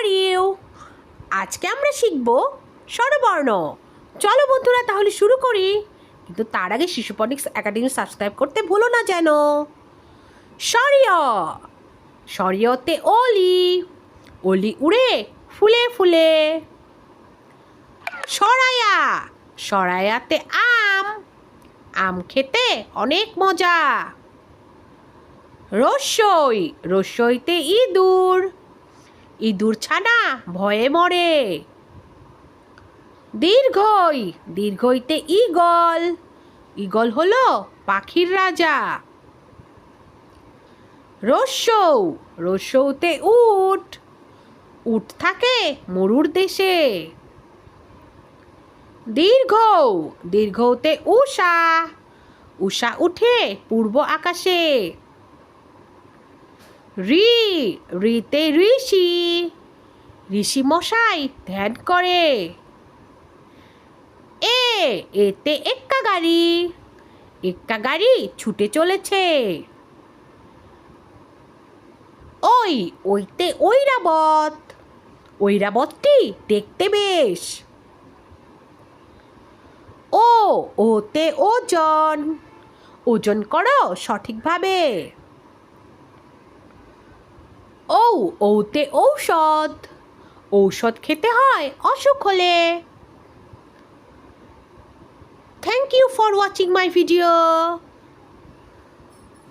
Are you আজকে আমরা শিখব স্বরবর্ণ। চলো বন্ধুরা, তাহলে শুরু করি। কিন্তু তার আগে শিশুপনিক্স একাডেমি সাবস্ক্রাইব করতে ভুলো না যেন। সরিয় সরিয়তে অলি অলি উড়ে, ফুলে ফুলে। সরায়া। সরায়াতে আম। আম খেতে অনেক মজা। রসই রসইতে ইঁদুর। ইঁদুর ছানা ভয়ে মরে। দীর্ঘই, দীর্ঘইতে ঈগল। ঈগল হলো পাখির রাজা। রস্যৌ রস্যৌতে উট। উট থাকে মরুর দেশে। দীর্ঘ দীর্ঘতে উষা। উষা উঠে পূর্ব আকাশে। রি, রিতে ঋষি। ঋষি মশাই ধ্যান করে। এ, এতে এক্কা গাড়ি। এক্কা গাড়ি ছুটে চলেছে। ওই, ওইতে ঐরাবত। ঐরাবতটি দেখতে বেশ। ও, ওতে ওজন। ওজন করো সঠিকভাবে। ও ঔতে ঔষধ। ঔষধ খেতে হয় অসুখ হলে। Thank you for watching my video